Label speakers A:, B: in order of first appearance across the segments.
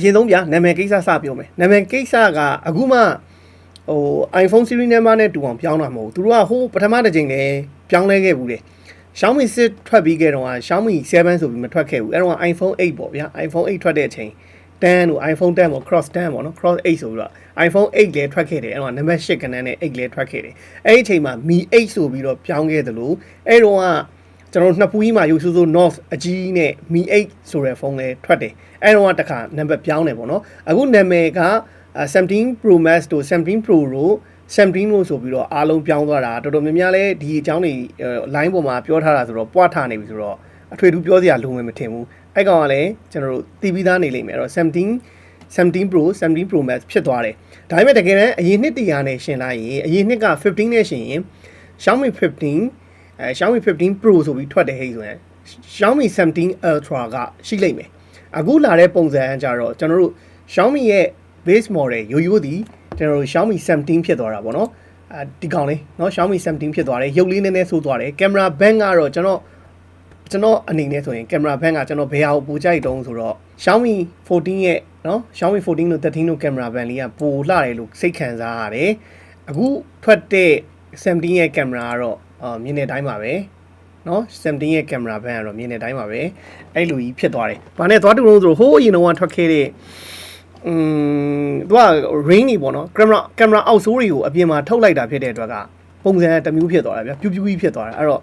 A: အရင်ဆုံးဗျာနာမည်ကိစ္စစပြောမယ်နာမည်ကိစ္စကအခုမှဟို iPhone series number နဲ့တူအောင်ပြောင်းတာမဟုတ်ဘူးသူတို့ကဟိုပထမတစ်ချိန်လဲပြောင်းလဲခဲ့ဘူးလေ Xiaomi 6ထွက်ပြီးခဲ့တော့က Xiaomi 7ဆိုပြီးမထွက်ခဲ့ဘူးအဲ့တော့ iPhone 8ပေါ့ဗျာ iPhone 8ထွက်တဲ့အချိန်10တို့ iPhone 10ပေါ့ cross 10ပေါ့နော် cross 8ဆိုပြီးတော့ iPhone 8လည်းထွက်ခဲ့တယ်အဲ့တော့နံပါတ်8ကနန်းနဲ့8လည်းထွက်ခဲ့တယ်အဲ့ဒီအချိန်မှာ Mi 8ဆိုပြီးတော့ပြောင်းခဲ့တယ်လို့အဲ့တော့က ကျွန်တော်တို့နှစ်ပူကြီးမှာ Yosuzo North အကြီးနဲ့ Mi 8ဆိုတဲ့ဖုန်းလည်းထွက်တယ်အဲ့တော့ကတခါနံပါတ်ပြောင်းတယ်ပေါ့နော်အခုနာမည်က17 Pro Max တို့17 Pro တို့17လို့ဆိုပြီးတော့အားလုံးပြောင်းသွားတာတော်တော်များများလဲဒီအကြောင်းတွေ line ပေါ်မှာပြောထားတာဆိုတော့ပွားထားနေပြီဆိုတော့အထွေထူးပြောစရာလိုမယ်မထင်ဘူးအဲ့ကောင်ကလည်းကျွန်တော်တို့တီးပြီးသားနေလိမ့်မယ်အဲ့တော့17 17 Pro 17 Pro Max ဖြစ်သွားတယ်ဒါပေမဲ့တကယ်တမ်းအရင်နှစ်တရာနဲ့ရှင်လိုက်ရင်အရင်နှစ်က15နဲ့ရှင်ရင် Xiaomi 15 အဲ Xiaomi 15 Pro ဆိုပြီးထွက်တယ်ဟဲ့ဆိုရင် Xiaomi 17 Ultra ကရှိလိမ့်မယ်အခုလာတဲ့ပုံစံအကြတော့ကျွန်တော်တို့ Xiaomi ရဲ့ base model ရိုးရိုးသည်ကျွန်တော်တို့ Xiaomi 17ဖြစ်သွားတာပေါ့နော်အဲဒီကောင်လေးเนาะ Xiaomi 17ဖြစ်သွားတယ်ရုပ်လေးနည်းနည်းဆိုးသွားတယ်ကင်မရာဘန်းကတော့ကျွန်တော်ကျွန်တော်အနေနဲ့ဆိုရင်ကင်မရာဘန်းကကျွန်တော်ဘယ်ဟာကိုပိုကြိုက်တုံးဆိုတော့ Xiaomi 14ရဲ့เนาะ Xiaomi 14လို့13လို့ကင်မရာဘန်းလေးကပိုလှတယ်လို့စိတ်ခံစားရတယ်အခုထွက်တဲ့17ရဲ့ကင်မရာကတော့ အာမြင်တဲ့အတိုင်းပါပဲနော်17ရဲ့ကင်မရာဘန်းကတော့မြင်တဲ့အတိုင်းပါပဲအဲ့လိုကြီးဖြစ်သွားတယ်။ဘာနဲ့သွားတူလို့ဆိုတော့ဟိုးအရင်တော့ထွက်ခဲ့တဲ့อืมသူက rain နေပေါ့နော်ကင်မရာကင်မရာအောက်ဆိုးတွေကိုအပြင်မှာထုတ်လိုက်တာဖြစ်တဲ့အတွက်ကပုံစံတစ်မျိုးဖြစ်သွားတာဗျာပြူးပြူးကြီးဖြစ်သွားတာအဲ့တော့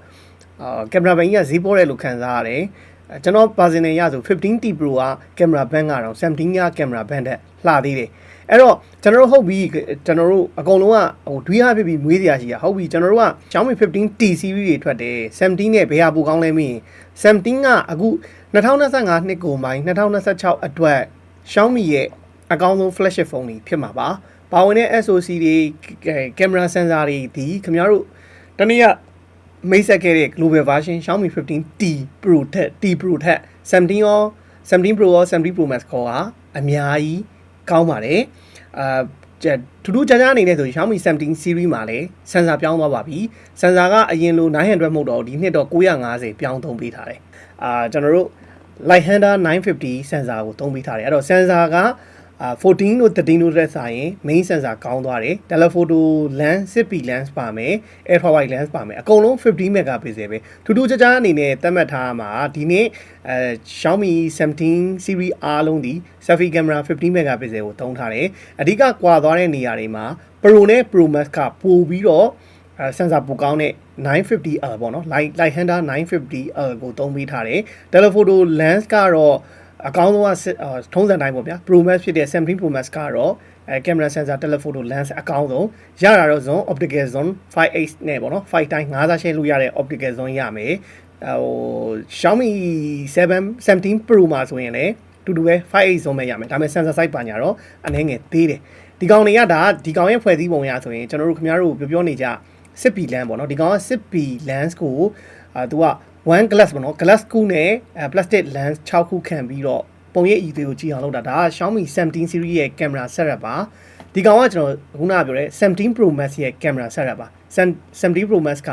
A: အာကင်မရာဘန်ကြီးကဈေးပေါ်တယ်လို့ခံစားရတယ်အဲကျွန်တော် personal ရဆို 15T Pro ကကင်မရာဘန်ကတော့17ကကင်မရာဘန်တက်လှသေးတယ် အဲ့တော့ကျွန်တော်တို့ဟုတ်ပြီကျွန်တော်တို့အကုန်လုံးကဟိုဒွေးရဖြစ်ပြီးမွေးစရာရှိတာဟုတ်ပြီကျွန်တော်တို့က Xiaomi 15T series တွေထွက်တယ်17နဲ့ဘယ်ဟာပိုကောင်းလဲမင်း17ကအခု2025နှစ်ကိုမိုင်း2026အတွက် Xiaomi ရဲ့အကောင်းဆုံး flagship phone တွေဖြစ်မှာပါ။ပါဝင်တဲ့ SoC တွေကင်မရာစင်ဆာတွေဒီခင်ဗျားတို့တနေ့ကမိတ်ဆက်ခဲ့တဲ့ global version Xiaomi 15T Pro ထက် T Pro ထက်17ရော17 Pro ရော17 Pro Max ခေါ်တာအများကြီး ကောင်းပါတယ်။အာထူးထူးခြားခြားအနေနဲ့ဆို Xiaomi 17 series မှာလည်းစင်ဆာပြောင်းသွားပါပြီ။စင်ဆာကအရင်လို900မဟုတ်တော့ဒီနှစ်တော့950ပြောင်းသုံးပေးထားတယ်။အာကျွန်တော်တို့ Light Hander 950 sensor ကိုသုံးပေးထားတယ်အဲ့တော့ sensor က အာ14တို့13တို့တက်ဆိုင်ရင် main sensor ကောင်းသွားတယ် telephoto lens 6p lens ပါမယ် ultra wide lens ပါမယ်အကုန်လုံး50 megapixel ပဲထူးထူးခြားခြားအနေနဲ့သတ်မှတ်ထားမှာဒီနေ့အဲ Xiaomi 17 series အားလုံးဒီ selfie camera 50 megapixel ကိုသုံးထားတယ်အဓိကကွာသွားတဲ့နေရာတွေမှာ Pro နဲ့ Pro Max ကပိုပြီးတော့အဲ sensor ပိုကောင်းတဲ့ 950L ပေါ့နော် light light hander 950L ကိုသုံးပေးထားတယ် telephoto lens ကတော့ အကောင်းဆုံးကထုံးစံတိုင်းပေါ့ဗျာ Pro Max ဖြစ်တဲ့ 17 Pro Max ကတော့အဲ camera sensor telephoto lens အကောင်းဆုံးရတာတော့ zone optical zone 5x နဲ့ပေါ့နော်5တိုင်း5စားရှင်းလို့ရတဲ့ optical zone ရမယ်ဟို Xiaomi 7 17 Pro မှာဆိုရင်လည်းတူတူပဲ 5x zone ပဲရမယ်ဒါပေမဲ့ sensor size ပါညာတော့အနည်းငယ်သေးတယ်ဒီကောင်တွေကဒါဒီကောင်ရဲ့ဖွဲ့စည်းပုံရဆိုရင်ကျွန်တော်တို့ခင်ဗျားတို့ပြောပြောနေကြ 6p lens ပေါ့နော်ဒီကောင်က 6p lens ကိုအာသူက 1 glass ပေါ့နော် glass ခုနဲ့အဲ plastic lens 6ခုခံပြီးတော့ပုံရိပ်အည်သေးကိုကြည့်အောင်လုပ်တာဒါက Xiaomi 17 series ရဲ့ camera setup ပါဒီကောင်ကကျွန်တော်ခုနကပြောတဲ့17 Pro Max ရဲ့ camera setup ပါ17 Pro Max က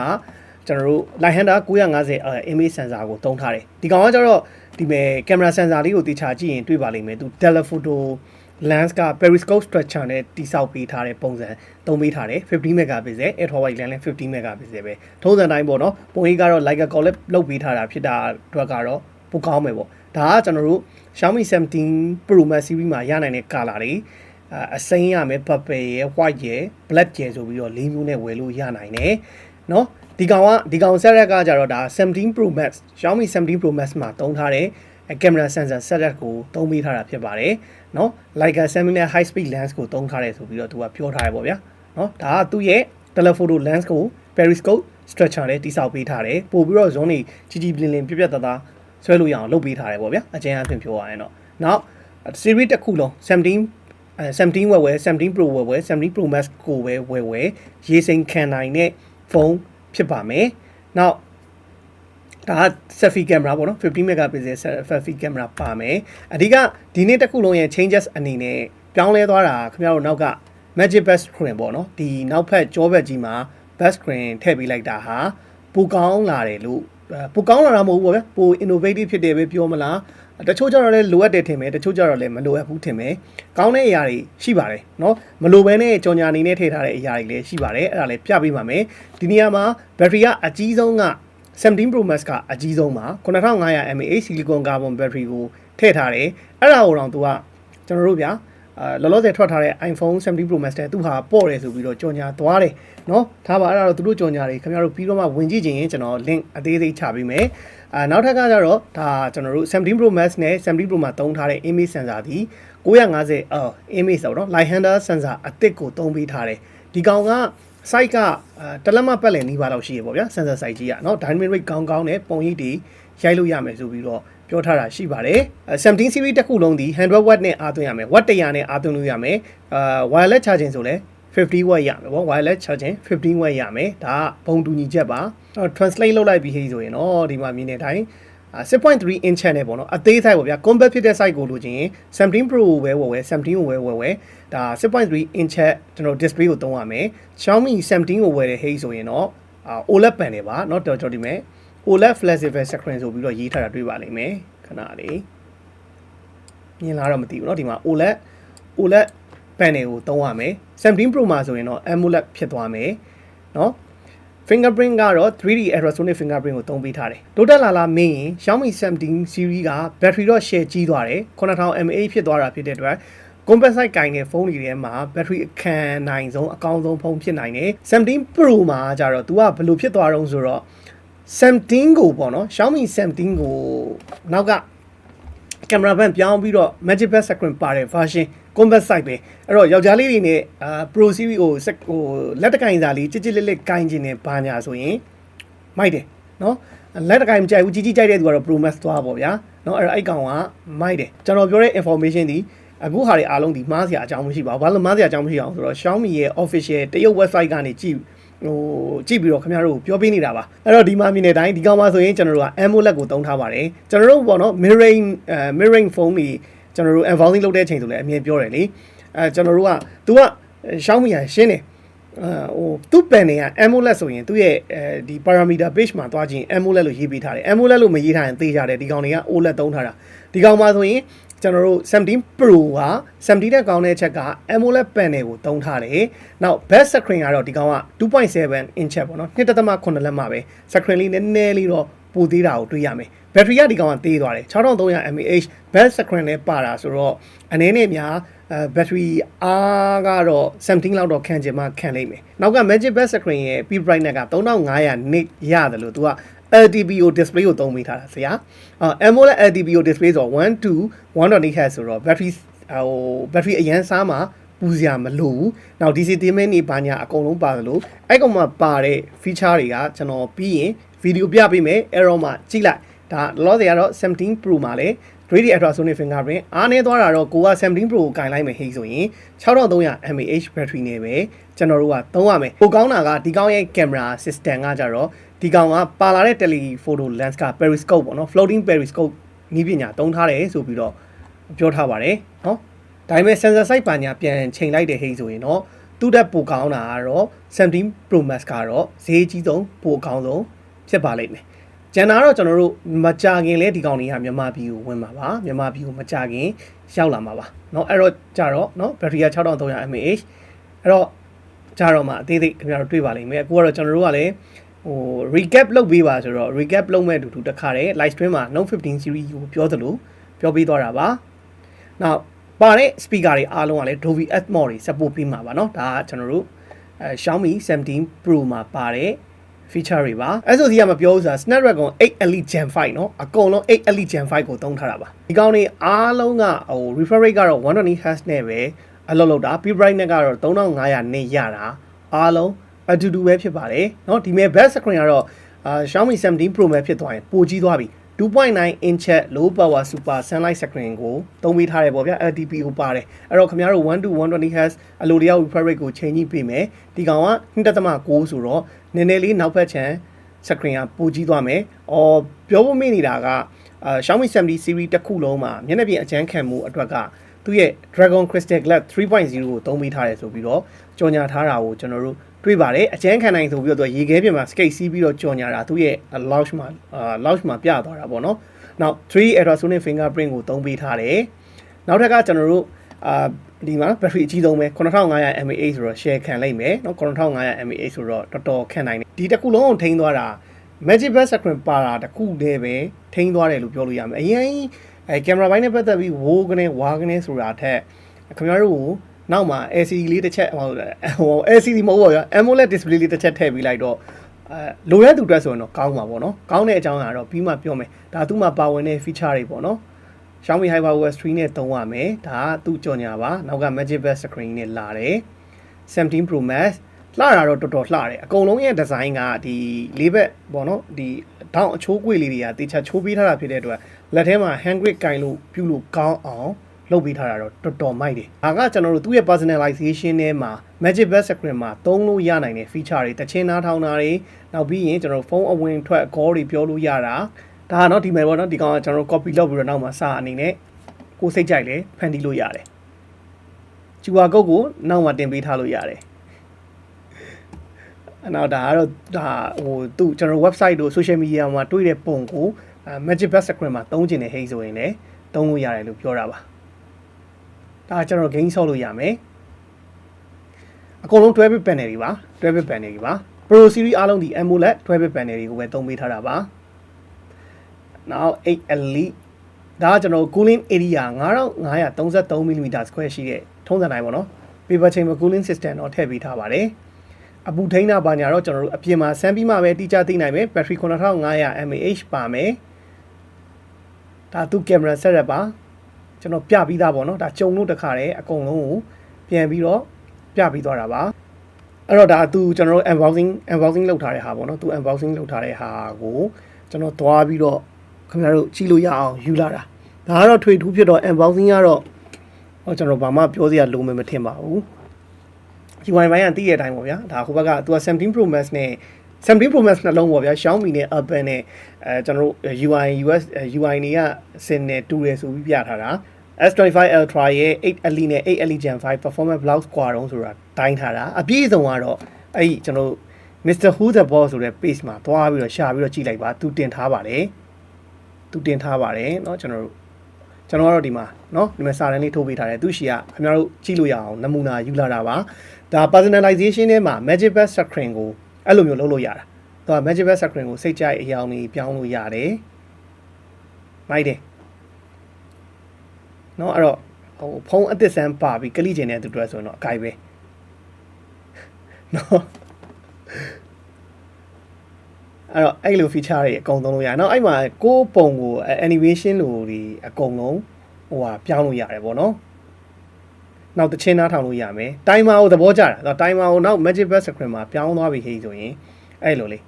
A: ကျွန်တော်တို့ Light Hander 950 image sensor ကိုသုံးထားတယ်ဒီကောင်ကကျတော့ဒီမဲ့ camera sensor လေးကိုတေချာကြည့်ရင်တွေ့ပါလိမ့်မယ်သူ telephoto lens က periscope structure နဲ့တိစောက်ပေးထားတဲ့ပုံစံသုံးပေးထားတယ်50 megapixel ultra wide lens လည်း50 megapixel ပဲထုံးစံတိုင်းပေါ့နော်ပုံရိပ်ကတော့ like a collab လုပ်ပေးထားတာဖြစ်တာအတွက်ကတော့ပိုကောင်းမယ်ပေါ့ဒါကကျွန်တော်တို့ Xiaomi 17 Pro Max series မှာရနိုင်တဲ့ color တွေအစိမ်းရမယ် purple ရယ် white ရယ် black ရယ်ဆိုပြီးတော့၄မျိုးနဲ့ဝယ်လို့ရနိုင်တယ်เนาะဒီကောင်ကဒီကောင်ဆက်ရက်ကကြတော့ဒါ17 Pro Max Xiaomi 17 Pro Max မှာသုံးထားတဲ့ကင်မရာ sensor setup ကိုသုံးပေးထားတာဖြစ်ပါတယ် နော် like a similar high speed lens ကိုသုံးထားတယ်ဆိုပြီးတော့သူကပြောထားရပေါ့ဗျာနော်ဒါကသူ့ရဲ့ telephoto lens ကို periscope structure နဲ့တိစောက်ပေးထားတယ်ပို့ပြီးတော့ zone တွေကြီးကြီးလင်းလင်းပြပြတသားဆွဲလို့ရအောင်လုပ်ပေးထားတယ်ပေါ့ဗျာအကျဉ်းအဖြစ်ပြောရရင်တော့နောက် series တစ်ခုလုံး17 17ဝယ်ဝယ်17 Pro ဝယ်ဝယ်17 Pro Max ကိုပဲဝယ်ဝယ်ရေးစိန်ခံနိုင်တဲ့ဖုန်းဖြစ်ပါမယ်။နောက် ဒါက selfie camera ပေါ့နော်50 megapixel selfie camera ပါမယ်အဓိကဒီနေ့တစ်ခုလုံးရဲ့ changes အနေနဲ့ပြောင်းလဲသွားတာခင်ဗျားတို့နောက်က magic back screen ပေါ့နော်ဒီနောက်ဖက်ကြောဘက်ကြီးမှာ back screen ထည့်ပေးလိုက်တာဟာပိုကောင်းလာတယ်လို့ပိုကောင်းလာတာမဟုတ်ဘူးပေါ့ဗျာပို innovative ဖြစ်တယ်ပဲပြောမလား တချို့ကြတော့လည်းလိုအပ်တယ်ထင်မယ်တချို့ကြတော့လည်းမလိုအပ်ဘူးထင်မယ်ကောင်းတဲ့အရာတွေရှိပါတယ်เนาะမလိုဘဲနဲ့ကြော်ညာအနေနဲ့ထည့်ထားတဲ့အရာတွေလည်းရှိပါတယ်အဲ့ဒါလည်းပြပေးပါမယ်ဒီနေရာမှာဘက်ထရီကအကြီးဆုံးက 17 Pro Max ကအကြီးဆုံးပါ9500 mAh silicon carbon battery ကိုထည့်ထားတယ်အဲ့ဒါကိုတော့သူကကျွန်တော်တို့ဗျာအာလောလောဆယ်ထွက်ထားတဲ့ iPhone 17 Pro Max တဲ့သူဟာပေါ့တယ်ဆိုပြီးတော့ကြော်ညာသွားတယ်เนาะဒါပါအဲ့ဒါတော့သူတို့ကြော်ညာတွေခင်ဗျားတို့ပြီးတော့မှဝင်ကြည့်ခြင်းရင်ကျွန်တော် link အသေးစိတ်ချပေးမယ်အာနောက်ထပ်ကကြတော့ဒါကျွန်တော်တို့17 Pro Max နဲ့17 Pro မှာသုံးထားတဲ့ image sensor ဒီ950အော် image ဆိုတော့ light hander sensor အသစ်ကိုသုံးပေးထားတယ်ဒီကောင်က site ကတလက်မပတ်လည်နီးပါးလောက်ရှိရပေါ့ဗျာ sensor site ကြီးကเนาะ dynamic rate ကောင်းကောင်းနဲ့ပုံရိပ်တွေရိုက်လို့ရမယ်ဆိုပြီးတော့ပြောထားတာရှိပါတယ်17 series တစ်ခုလုံးဒီ100 watt နဲ့အားသွင်းရမယ် watt 100နဲ့အားသွင်းလို့ရမယ်အာ wireless charging ဆိုလဲ50 watt ရမယ်ပေါ့ wireless charging 15 watt ရမယ်ဒါကဘုံတူညီချက်ပါ translate လုပ်လိုက်ပြီးဟေးဆိုရင်တော့ဒီမှာမြင်တဲ့အတိုင်း 6.3 inch channel ပေါ့နော်အသေးဆိုင်ပေါ့ဗျာ compact ဖြစ်တဲ့ size ကိုလိုချင်ရင်17 Pro ကိုပဲဝယ်ဝယ်17ကိုဝယ်ဝယ်ဝယ်ဒါ6.3 inch ကျွန်တော် display ကိုသုံးရမယ် Xiaomi 17ကိုဝယ်တဲ့ဟေးဆိုရင်တော့ OLED panel ပါเนาะတော်တော်ဒီမဲ့ OLED flexible screen ဆိုပြီးတော့ရေးထားတာတွေ့ပါလိမ့်မယ်ခဏလေးမြင်လာတော့မသိဘူးเนาะဒီမှာ OLED OLED panel ကိုသုံးရမယ်17 Pro မှာဆိုရင်တော့ AMOLED ဖြစ်သွားမယ်เนาะ fingerprint ကတော့ 3D ultrasonic fingerprint ကိုသုံးပေးထားတယ်။တိုးတက်လာလာမင်းရင် Xiaomi 17 series က battery တော့ share ကြီးသွားတယ်။9000 mAh ဖြစ်သွားတာဖြစ်တဲ့အတွက် compact size ကင်တဲ့ဖုန်းတွေထဲမှာ battery အခမ်းနိုင်ဆုံးအကောင်းဆုံးဖုန်းဖြစ်နိုင်တယ်။17 Pro မှာကျတော့ तू ကဘယ်လိုဖြစ်သွားတော့ဆိုတော့17ကိုပေါ့နော် Xiaomi 17ကိုနောက်ကကင်မရာဘန်ပြောင်းပြီးတော့ Magic Band Screen ပါတဲ့ version compact size ပဲအဲ့တော့ယောက်ျားလေးတွေနဲ့အာ Pro series ကိုစက်ဟိုလက်တကင်စာလေးကြစ်ကြစ်လက်လက်ကင်ကျင်နေဘာညာဆိုရင်မိုက်တယ်နော်လက်တကင်မကြိုက်ဘူးကြီးကြီးကြိုက်တဲ့သူကတော့ Pro Max သွားပေါ့ဗျာနော်အဲ့တော့အဲ့ကောင်ကမိုက်တယ်ကျွန်တော်ပြောတဲ့ information ဒီအခုဟာတွေအားလုံးဒီမှားစရာအကြောင်းမရှိပါဘူးဘာလို့မှားစရာအကြောင်းမရှိအောင်ဆိုတော့ Xiaomi ရဲ့ official တရုတ် website ကနေကြည့်ဟိုကြည့်ပြီးတော့ခင်ဗျားတို့ပြောပေးနေတာပါအဲ့တော့ဒီမှာမြင်တဲ့အတိုင်းဒီကောင်မှာဆိုရင်ကျွန်တော်တို့က AMOLED ကိုသုံးထားပါတယ်ကျွန်တော်တို့ပေါ့နော် mirroring အဲ mirroring phone တွေ ကျွန်တော်တို့ unboxing လုပ်တဲ့အချိန်ဆိုလည်းအမြင်ပြောတယ်လေအဲကျွန်တော်တို့က तू က Xiaomi ရရှင်းတယ်အာဟိုသူ့ pen တွေက AMOLED ဆိုရင်သူ့ရဲ့အဲဒီ parameter page မှာတွားခြင်း AMOLED လို့ရေးပေးထားတယ် AMOLED လို့မရေးထားရင်သိကြတယ်ဒီကောင်တွေက OLED သုံးထားတာဒီကောင်မှာဆိုရင်ကျွန်တော်တို့17 Pro က17တဲ့ကောင်းတဲ့အချက်က AMOLED panel ကိုသုံးထားတယ်။နောက် back screen ကတော့ဒီကောင်က2.7 inch ပေါ့နော်1.8လက်မှပဲ screen လေးနည်းနည်းလေးတော့ပိုသေးတာကိုတွေ့ရမယ်။ ဘက်ထရီကဒီကောင်ကသေးသွားတယ်6300 mAh back screen နဲ့ပါတာဆိုတော့အနေနဲ့များအဲဘက်ထရီအားကတော့17လောက်တော့ခံချင်မှခံလိမ့်မယ်။နောက်က Magic Back Screen ရဲ့ P brightness က3500 nit ရတယ်လို့သူက LTPO display ကိုသုံးပေးထားတာဆရာအာ AMOLED LTPO display ဆိုတော့1 to 1.8 Hz ဆိုတော့ battery ဟို battery အရန်စားမှာပူစရာမလိုဘူး။နောက် DC dimming နေဘာညာအကုန်လုံးပါသလိုအဲ့ကောင်မှာပါတဲ့ feature တွေကကျွန်တော်ပြီးရင်ဗီဒီယိုပြပေးမယ် error မှာကြည့်လိုက် ဒါလောဆယ်ကတော့17 Pro မှာလည်း 3D ultrasonic fingerprint အားနေသွားတာတော့ကိုက17 Pro ကိုကင်လိုက်မယ်ဟိဆိုရင်6300 mAh battery နဲ့ပဲကျွန်တော်တို့ကသုံးရမယ်။ပိုကောင်းတာကဒီကောင်းရဲ့ camera system ကကြတော့ဒီကောင်ကပါလာတဲ့ telephoto lens က periscope ပေါ့နော် floating periscope နည်းပညာသုံးထားတယ်ဆိုပြီးတော့ပြောထားပါတယ်နော်။ဒါပေမဲ့ sensor site ပါညာပြန်ချိန်လိုက်တဲ့ဟိဆိုရင်တော့သူ့တက်ပိုကောင်းတာကတော့17 Pro Max ကတော့ဈေးကြီးဆုံးပိုကောင်းဆုံးဖြစ်ပါလိမ့်မယ်။ ကျန်တာတော့ကျွန်တော်တို့မကြခင်လဲဒီကောင်တွေကမြန်မာပြည်ကိုဝင်မှာပါမြန်မာပြည်ကိုမကြခင်ရောက်လာမှာပါเนาะအဲ့တော့ကြတော့เนาะဘက်ထရီက6300 mAhအဲ့တော့ကြတော့မှအသေးသေးခင်ဗျားတို့တွေ့ပါလိမ့်မယ်အခုကတော့ကျွန်တော်တို့ကလည်းဟို recap လုပ်ပေးပါဆိုတော့ recap လုပ်မဲ့အတူတူတခါတည်း live stream မှာ Note 15 series ကိုပြောသလိုပြောပေးသွားတာပါနောက်ပါတဲ့ speaker တွေအားလုံးကလည်း Dolby Atmos တွေ support ပေးမှာပါเนาะဒါကကျွန်တော်တို့အဲ Xiaomi 17 Pro မှာပါတဲ့ feature တွေပါ SoC ကမပြောဘူးဆိုတာ Snapdragon 8 Elite Gen 5เนาะအကုန်လုံး8 Elite Gen 5ကိုသုံးထားတာပါဒီကောင်တွေအားလုံးကဟို refresh rate ကတော့120 Hz နဲ့ပဲအလုပ်လုပ်တာ peak brightness ကတော့3500နဲ့ရတာအားလုံးအတူတူပဲဖြစ်ပါတယ်เนาะဒီမဲ့ back screen ကတော့အာ Xiaomi 17 Pro Max ဖြစ်သွားရင်ပိုကြီးသွားပြီ2.9 inch low power super sunlight screen ကိုသုံးပေးထားတယ်ပေါ့ဗျာ LTP ကိုပါတယ်အဲ့တော့ခင်ဗျားတို့1 to 120 Hz အလိုတရား refresh rate ကိုချိန်ကြည့်ပေးမယ်ဒီကောင်က2.9ဆိုတော့ နည်းနည်းလေးနောက်ဖက်ချမ်း screen ကပိုကြီးသွားမယ်။အော်ပြောဖို့မေ့နေတာကအာ Xiaomi 70 series တစ်ခုလုံးမှာမျက်နှာပြင်အကျန်းခံမှုအတွက်ကသူ့ရဲ့ Dragon Crystal Glass 3.0ကိုသုံးပေးထားတယ်ဆိုပြီးတော့ကြော်ညာထားတာကိုကျွန်တော်တို့တွေ့ပါတယ်အကျန်းခံနိုင်ဆိုပြီးတော့သူရေခဲပြင်မှာ skate စီးပြီးတော့ကြော်ညာတာသူ့ရဲ့ launch မှာအာ launch မှာပြသွားတာပေါ့နော်နောက်3 ultrasonic fingerprint ကိုသုံးပေးထားတယ်နောက်ထပ်ကကျွန်တော်တို့အာ ဒီမှာ battery အကြီးဆုံးပဲ9500 mAhဆိုတော့ share ခံလိုက်မယ်เนาะ9500 mAh ဆိုတော့တော်တော်ခံနိုင်တယ်ဒီတစ်ခုလုံးကိုထိန်းသွားတာ magic bus screen ပါတာတစ်ခုတည်းပဲထိန်းသွားတယ်လို့ပြောလို့ရမယ်အရင်အဲကင်မရာဘိုင်းနဲ့ပတ်သက်ပြီးဝိုးကနေဝါကနေဆိုတာထက်ခင်ဗျားတို့ကိုနောက်မှာ LCD လေးတစ်ချက်ဟိုဟို LCD မဟုတ်ပါဘူး AMOLED display လေးတစ်ချက်ထည့်ပေးလိုက်တော့အဲလိုရတဲ့သူအတွက်ဆိုရင်တော့ကောင်းပါပေါ့နော်ကောင်းတဲ့အကြောင်းအရာတော့ပြီးမှပြောမယ်ဒါသူ့မှာပါဝင်တဲ့ feature တွေပေါ့နော် Xiaomi HyperOS 3နဲ့သုံးရမယ်ဒါကသူ့ကြော်ညာပါနောက်က Magic Bus Screen နဲ့လာတယ်17 Pro Max လှတာတော့တော်တော်လှတယ်အကုန်လုံးရဲ့ဒီဇိုင်းကဒီလေးဘက်ပေါ့နော်ဒီတောင်းအချိုးကွေလေးတွေကတေချာချိုးပေးထားတာဖြစ်တဲ့အတွက်လက်ထဲမှာ hand grip ကင်လို့ပြုလို့ကောင်းအောင်လုပ်ပေးထားတာတော့တော်တော်မိုက်တယ်။ဒါကကျွန်တော်တို့သူ့ရဲ့ personalization ထဲမှာ Magic Bus Screen မှာသုံးလို့ရနိုင်တဲ့ feature တွေတချင်းနားထောင်တာတွေနောက်ပြီးရင်ကျွန်တော်တို့ဖုန်းအဝင်ထွက် call တွေပြောလို့ရတာ ဒါကတော့ဒီမယ်ပေါ့နော်ဒီကောင်ကကျွန်တော်တို့ copy လုပ်ပြီးတော့နောက်မှာစာအနေနဲ့ကိုစိတ်ကြိုက်လဲဖန်တီးလို့ရတယ်။ QR code ကိုနောက်မှာတင်ပေးထားလို့ရတယ်။အနောက်ဒါကတော့ဒါဟိုသူကျွန်တော် website တို့ social media မှာတွေ့တဲ့ပုံကို Magic Bus Screen မှာသုံးကျင်တဲ့ဟိဆိုရင်လည်းသုံးလို့ရတယ်လို့ပြောတာပါ။ဒါကျွန်တော် gain ဆော့လို့ရမယ်။အကုန်လုံး 12 bit panel တွေပါ12 bit panel တွေပါ Pro series အားလုံးဒီ AMOLED 12 bit panel တွေကိုပဲသုံးပေးထားတာပါ။ နောက်8 Elite ဒါကကျွန်တော် cooling area 9533 mm square ရှိတဲ့ထုံးစံတိုင်းပေါ့နော် paper chamber cooling system တော့ထည့်ပေးထားပါတယ်အပူထိန်းတာပါညာတော့ကျွန်တော်တို့အပြင်မှာဆန်းပြီးမှပဲတိကျသိနိုင်မယ် battery 9500 mAh ပါမယ်ဒါသူကင်မရာဆက်ရက်ပါကျွန်တော်ပြပြီးသားပေါ့နော်ဒါကြုံလို့တခါတည်းအကုန်လုံးကိုပြန်ပြီးတော့ပြပြီးသွားတာပါအဲ့တော့ဒါသူကျွန်တော်တို့ unboxing unboxing လုပ်ထားတဲ့ဟာပေါ့နော်သူ unboxing လုပ်ထားတဲ့ဟာကိုကျွန်တော်သွားပြီးတော့ ခင်ဗျားတို့ကြည့်လို့ရအောင်ယူလာတာဒါကတော့ထွေထူးဖြစ်တော့ unboxing ကတော့ဟောကျွန်တော်ဘာမှပြောစရာလိုမယ်မထင်ပါဘူး UI ဘိုင်းကတည်ရတဲ့အတိုင်းပေါ့ဗျာဒါဟိုဘက်ကသူက17 Pro Max နဲ့17 Pro Max နှလုံးပေါ့ဗျာ Xiaomi နဲ့ Apple နဲ့အဲကျွန်တော်တို့ UI US UI တွေကစင်နဲ့တူတယ်ဆိုပြီးပြထားတာ S25 Ultra ရဲ့8 Elite နဲ့8 Elite Gen 5 performance blouse ကွာတော့ဆိုတာတိုင်းထားတာအပြည့်အစုံကတော့အဲ့ဒီကျွန်တော်တို့ Mr. Who the Boss ဆိုတဲ့ page မှာသွားပြီးတော့ရှာပြီးတော့ကြည့်လိုက်ပါသူတင်ထားပါတယ် သူတင်ထားပါတယ်เนาะကျွန်တော်တို့ကျွန်တော်ကတော့ဒီမှာเนาะဒီမှာစာရင်းလေးထိုးပေးထားတယ်သူရှိကခင်ဗျားတို့ကြည့်လို့ရအောင်နမူနာယူလာတာပါဒါ personalization ထဲမှာ magic bus screen ကိုအဲ့လိုမျိုးလုပ်လို့ရတာသူက magic bus screen ကိုစိတ်ကြိုက်အယောင်တွေပြောင်းလို့ရတယ်မိုက်တယ်เนาะအဲ့တော့ဟိုဖုံးအသစ်ဆန်းပါပြီးကလိကျင်တဲ့သူတွေဆိုရင်တော့အကိုက်ပဲเนาะ အဲ့တော့အဲ့လို feature တွေအကုန်သုံးလို့ရတယ်။နောက်အဲ့မှာကိုယ်ပုံကို animation လိုတွေအကုန်လုံးဟိုဟာပြောင်းလို့ရတယ်ပေါ့နော်။နောက်တချင်းနားထောင်လို့ရမယ်။ timer ကိုသဘောကျတာ။တော့ timer ကိုနောက် magic bus screen မှာပြောင်းသွားပြီဟေးဆိုရင်အဲ့လိုလေး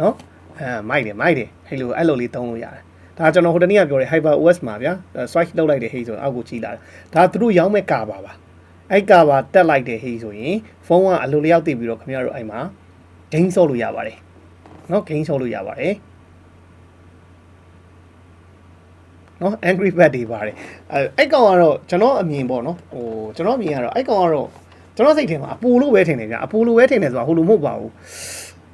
A: နော်အဲမိုက်တယ်မိုက်တယ်အဲ့လိုအဲ့လိုလေးသုံးလို့ရတယ်။ဒါကျွန်တော်ဟိုတနေ့ကပြောတဲ့ Hyper OS မှာဗျာ swipe လုပ်လိုက်တဲ့ဟေးဆိုအောက်ကိုကြည့်လာတာ။ဒါသူတို့ရောင်းမဲ့ကာပါပါ။အဲ့ကာပါတက်လိုက်တဲ့ဟေးဆိုရင်ဖုန်းကအလိုလျောက်သိပြီးတော့ခင်ဗျားတို့အဲ့မှာ ဂိမ်းဆော့လို့ရပါတယ်เนาะဂိမ်းဆော့လို့ရပါတယ်เนาะ angry bird တွေပါတယ်အဲအဲ့ကောင်ကတော့ကျွန်တော်အမြင်ပေါ့เนาะဟိုကျွန်တော်အမြင်ကတော့အဲ့ကောင်ကတော့ကျွန်တော်စိတ်ထဲမှာအပူလို့ပဲထင်တယ်ဗျအပူလို့ပဲထင်တယ်ဆိုတာဟိုလိုမဟုတ်ပါဘူး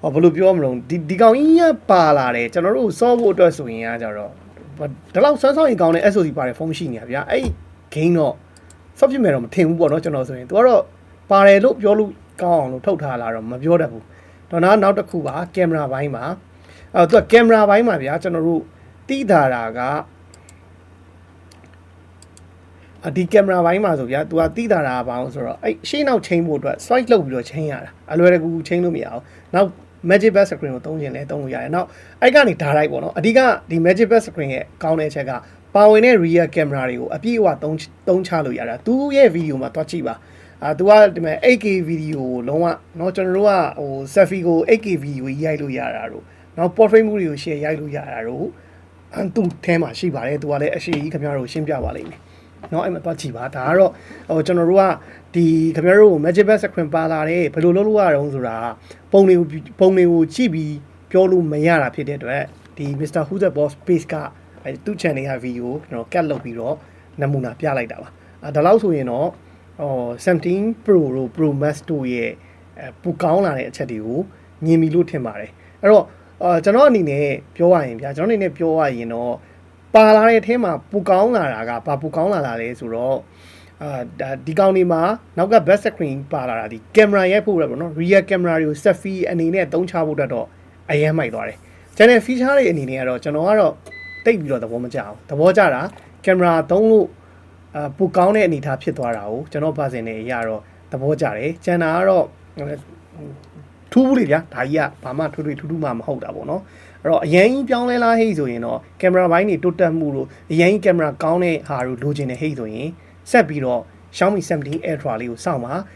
A: ဟောဘယ်လိုပြောမလို့ဒီဒီကောင်ကြီးကပါလာတယ်ကျွန်တော်တို့စောဖို့အတွက်ဆိုရင်ကကြတော့ဒီလောက်ဆွမ်းဆောင်ရင်ကောင်းတဲ့ SOC ပါတဲ့ဖုန်းမရှိနေရဗျအဲ့ game တော့ဆော့ဖြစ်မယ်တော့မထင်ဘူးပေါ့เนาะကျွန်တော်ဆိုရင်သူကတော့ပါတယ်လို့ပြောလို့ကောင်းအောင်လို့ထုတ်ထားလာတော့မပြောတတ်ဘူး တော့နောက်နောက်တစ်ခုပါကင်မရာဘိုင်းမှာအဲသူကကင်မရာဘိုင်းမှာဗျာကျွန်တော်တို့တိတာတာကအဒီကင်မရာဘိုင်းမှာဆိုဗျာ तू ကတိတာတာဘာလို့ဆိုတော့အဲ့ရှေ့နောက်ချိန်ဖို့အတွက် swipe လုပ်ပြီးတော့ချိန်ရတာအလွယ်တကူချိန်လို့မရအောင်နောက် magic back screen ကိုသုံးခြင်းလဲသုံးလို့ရတယ်နောက်အဲ့ကနေ direct ပေါ့နော်အဓိကဒီ magic back screen ရဲ့ကောင်းတဲ့အချက်ကပါဝင်တဲ့ rear camera တွေကိုအပြည့်အဝသုံးသုံးချလို့ရတာသူရဲ့ video မှာတွားကြည့်ပါ အာ तू ကဒီမဲ့ 8K video ကိုလုံးဝเนาะကျွန်တော်တို့ကဟို selfie ကို 8K video ကြီးရိုက်လို့ရတာတို့နောက် portrait မှုတွေကို share ရိုက်လို့ရတာတို့အန်သူထဲမှာရှိပါတယ်သူကလည်းအရှိကြီးခင်ဗျားတို့ရှင်းပြပါလိမ့်မယ်เนาะအဲ့မှာတော့ကြည့်ပါဒါကတော့ဟိုကျွန်တော်တို့ကဒီခင်ဗျားတို့ magic back screen ပါလာတယ်ဘယ်လိုလုပ်လို့ရအောင်ဆိုတာပုံတွေကိုပုံတွေကိုကြည့်ပြီးပြောလို့မရတာဖြစ်တဲ့အတွက်ဒီ Mr. Who the Boss Page ကအဲသူ့ channel က video ကျွန်တော်ကတ်လုပ်ပြီးတော့နမူနာပြလိုက်တာပါအဲဒါလောက်ဆိုရင်တော့ ဟို17 Pro တို့ Pro Max တို့ရဲ့အဲပူကောင်းလာတဲ့အချက်တွေကိုမြင်ပြီလို့ထင်ပါတယ်အဲ့တော့အာကျွန်တော်အနေနဲ့ပြောရရင်ဗျာကျွန်တော်အနေနဲ့ပြောရရင်တော့ပါလာတဲ့အထဲမှာပူကောင်းလာတာကဘာပူကောင်းလာတာလဲဆိုတော့အာဒါဒီကောင်ဒီမှာနောက်က back screen ပါလာတာဒီကင်မရာရိုက်ဖို့ရပေါ့နော် rear camera တွေကို selfie အနေနဲ့သုံးချဖို့တက်တော့အရင်မိုက်သွားတယ်။ channel feature တွေအနေနဲ့ကတော့ကျွန်တော်ကတော့တိတ်ပြီးတော့သဘောမကျအောင်သဘောကျတာကင်မရာသုံးလို့ အာပူကောင်းတဲ့အနေအထားဖြစ်သွားတာကိုကျွန်တော်ပါစင်နေရတော့သဘောကျတယ်။ကျန်တာကတော့ထူးဘူးလေဗျာဒါကြီးကဘာမှထွေးထွေးထူးထူးမှမဟုတ်တာပေါ့နော်အဲ့တော့အရင်ကြီးပြောင်းလဲလာဟိတ်ဆိုရင်တော့ကင်မရာဘိုင်းတွေတိုးတက်မှုလို့အရင်ကြီးကင်မရာကောင်းတဲ့ဟာတို့လိုချင်တဲ့ဟိတ်ဆိုရင်ဆက်ပြီးတော့ Xiaomi 17 Ultra လေးကိုစောင့်ပါ